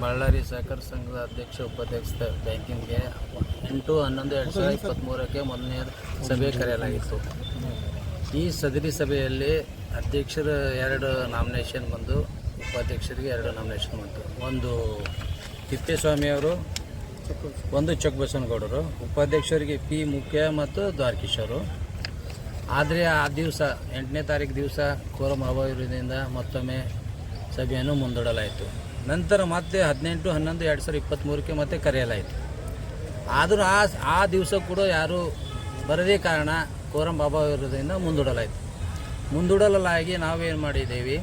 ಬಳ್ಳಾರಿ ಸಹಕಾರ ಸಂಘದ ಅಧ್ಯಕ್ಷ ಉಪಾಧ್ಯಕ್ಷ ಬ್ಯಾಂಕಿಂಗ್ಗೆ ಎಂಟು, ಹನ್ನೊಂದು, ಎರಡು ಸಾವಿರದ ಇಪ್ಪತ್ತ್ಮೂರಕ್ಕೆ ಮೊದಲನೇ ಸಭೆ ಕರೆಯಲಾಗಿತ್ತು. ಈ ಸದರಿ ಸಭೆಯಲ್ಲಿ ಅಧ್ಯಕ್ಷರ ಎರಡು ನಾಮಿನೇಷನ್ ಬಂದು, ಉಪಾಧ್ಯಕ್ಷರಿಗೆ ಎರಡು ನಾಮಿನೇಷನ್ ಬಂತು. ಒಂದು ತಿಪ್ಪೇಸ್ವಾಮಿಯವರು ಒಂದು ಚೊಕ್ಕಬಸವನಗೌಡರು ಉಪಾಧ್ಯಕ್ಷರಿಗೆ ಪಿ ಮುಖ್ಯ ಮತ್ತು ದ್ವಾರಕೀಶ್ ಅವರು. ಆದರೆ ಆ ದಿವಸ, ಎಂಟನೇ ತಾರೀಕು ದಿವಸ ಕೋರಂ ಅಭಾವದಿಂದ ಮತ್ತೊಮ್ಮೆ ಸಭೆಯನ್ನು ಮುಂದೂಡಲಾಯಿತು. ನಂತರ ಮತ್ತೆ ಹದಿನೆಂಟು, ಹನ್ನೊಂದು, ಎರಡು ಸಾವಿರದ ಇಪ್ಪತ್ತ್ಮೂರಕ್ಕೆ ಮತ್ತೆ ಕರೆಯಲಾಯಿತು. ಆದರೂ ಆ ಆ ದಿವಸ ಕೂಡ ಯಾರೂ ಬರದೇ ಕಾರಣ ಕೋರಂ ಅಭಾವದಿಂದ ಮುಂದೂಡಲಾಯಿತು. ಮುಂದೂಡಲಾಗಿ ನಾವೇನು ಮಾಡಿದ್ದೀವಿ?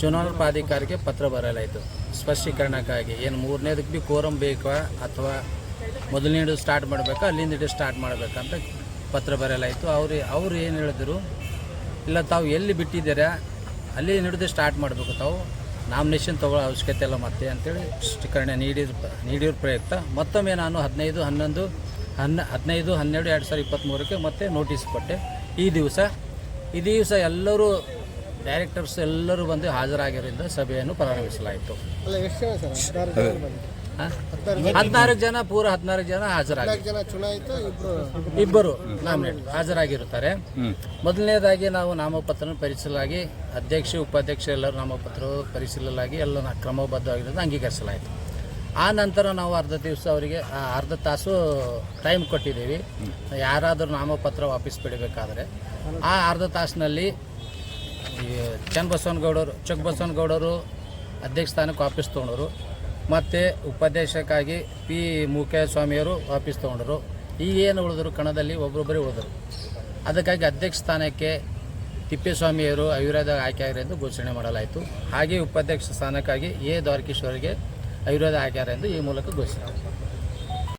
ಚುನಾವಣಾ ಪ್ರಾಧಿಕಾರಕ್ಕೆ ಪತ್ರ ಬರೆಯಲಾಯಿತು. ಸ್ಪಷ್ಟೀಕರಣಕ್ಕಾಗಿ. ಏನು ಮೂರನೇದಕ್ಕೆ ಭೀ ಕೋರಂ ಬೇಕಾ ಅಥವಾ ಮೊದಲನೇದು ಸ್ಟಾರ್ಟ್ ಮಾಡಬೇಕಾ ಅಲ್ಲಿಂದ ಸ್ಟಾರ್ಟ್ ಮಾಡಬೇಕಂತ ಪತ್ರ ಬರೆಯಲಾಯಿತು. ಅವರು, ಅವ್ರು ಏನು ಹೇಳಿದ್ರು? ಇಲ್ಲ, ತಾವು ಎಲ್ಲಿ ಬಿಟ್ಟಿದ್ದೀರಾ? ಅಲ್ಲಿ ಹಿಡಿದು ಸ್ಟಾರ್ಟ್ ಮಾಡಬೇಕು ತಾವು. ನಾಮಿನೇಷನ್ ತೊಗೊಳ್ಳೋ ಅವಶ್ಯಕತೆ ಇಲ್ಲ ಮತ್ತೆ ಅಂತೇಳಿ ಸ್ಪಷ್ಟೀಕರಣೆ ನೀಡಿದ ನೀಡಿರೋ ಪ್ರಯುಕ್ತ. ಮತ್ತೊಮ್ಮೆ ನಾನು ಹದಿನೈದು ಹನ್ನೊಂದು ಹನ್ನ ಹದಿನೈದು ಹನ್ನೆರಡು ಎರಡು ಸಾವಿರದ ಇಪ್ಪತ್ತ್ಮೂರಕ್ಕೆ ಮತ್ತೆ ನೋಟಿಸ್ ಕೊಟ್ಟೆ. ಈ ದಿವಸ ಈ ದಿವಸ ಎಲ್ಲರೂ ಡೈರೆಕ್ಟರ್ಸ್ ಎಲ್ಲರೂ ಬಂದು ಹಾಜರಾಗಿರೋದ್ರಿಂದ ಸಭೆಯನ್ನು ಪ್ರಾರಂಭಿಸಲಾಯಿತು. ಹದಿನಾರು ಜನ ಪೂರ ಹದಿನಾರು ಜನ ಹಾಜರಾಗಿ. ಇಬ್ಬರು ನಾಮಿನೇಟ್ ಹಾಜರಾಗಿರುತ್ತಾರೆ. ಮೊದಲನೇದಾಗಿ ನಾವು ನಾಮಪತ್ರ ಪರಿಶೀಲಾಗಿ ಅಧ್ಯಕ್ಷ ಉಪಾಧ್ಯಕ್ಷ ಎಲ್ಲರೂ ನಾಮಪತ್ರ ಪರಿಶೀಲಲಾಗಿ ಎಲ್ಲ ಕ್ರಮಬದ್ಧವಾಗಿರೋದು ಅಂಗೀಕರಿಸಲಾಯಿತು. ಆ ನಂತರ ನಾವು ಅರ್ಧ ದಿವಸ ಅವರಿಗೆ ಆ ಅರ್ಧ ತಾಸು ಟೈಮ್ ಕೊಟ್ಟಿದ್ದೀವಿ. ಯಾರಾದರೂ ನಾಮಪತ್ರ ವಾಪಸ್ ಬಿಡಬೇಕಾದ್ರೆ ಆ ಅರ್ಧ ತಾಸಿನಲ್ಲಿ ಚನ್ನಬಸವನಗೌಡರು ಚೊಕ್ಕಬಸವನಗೌಡರು ಅಧ್ಯಕ್ಷ ಸ್ಥಾನಕ್ಕೆ ವಾಪಸ್ ತೊಗೊಂಡರು. ಮತ್ತು ಉಪದೇಶಕ್ಕಾಗಿ ಪಿ. ಸ್ವಾಮಿಯವರು ವಾಪಸ್ ತೊಗೊಂಡರು. ಈಗೇನು ಉಳಿದ್ರು? ಕಣದಲ್ಲಿ ಒಬ್ಬರೊಬ್ಬರೇ ಉಳಿದರು. ಅದಕ್ಕಾಗಿ ಅಧ್ಯಕ್ಷ ಸ್ಥಾನಕ್ಕೆ ತಿಪ್ಪೇಸ್ವಾಮಿಯವರು ಆಯುರ್ವೇದ ಆಯ್ಕೆಯಾಗಿದ್ದಾರೆ ಎಂದು ಘೋಷಣೆ ಮಾಡಲಾಯಿತು. ಹಾಗೆ ಉಪಾಧ್ಯಕ್ಷ ಸ್ಥಾನಕ್ಕಾಗಿ ಎ. ದ್ವಾರಕೀಶ್ವರಿಗೆ ಆಯುರ್ವೇದ ಆಯ್ಕೆಯಾರೆ ಎಂದು ಈ ಮೂಲಕ ಘೋಷಣೆ.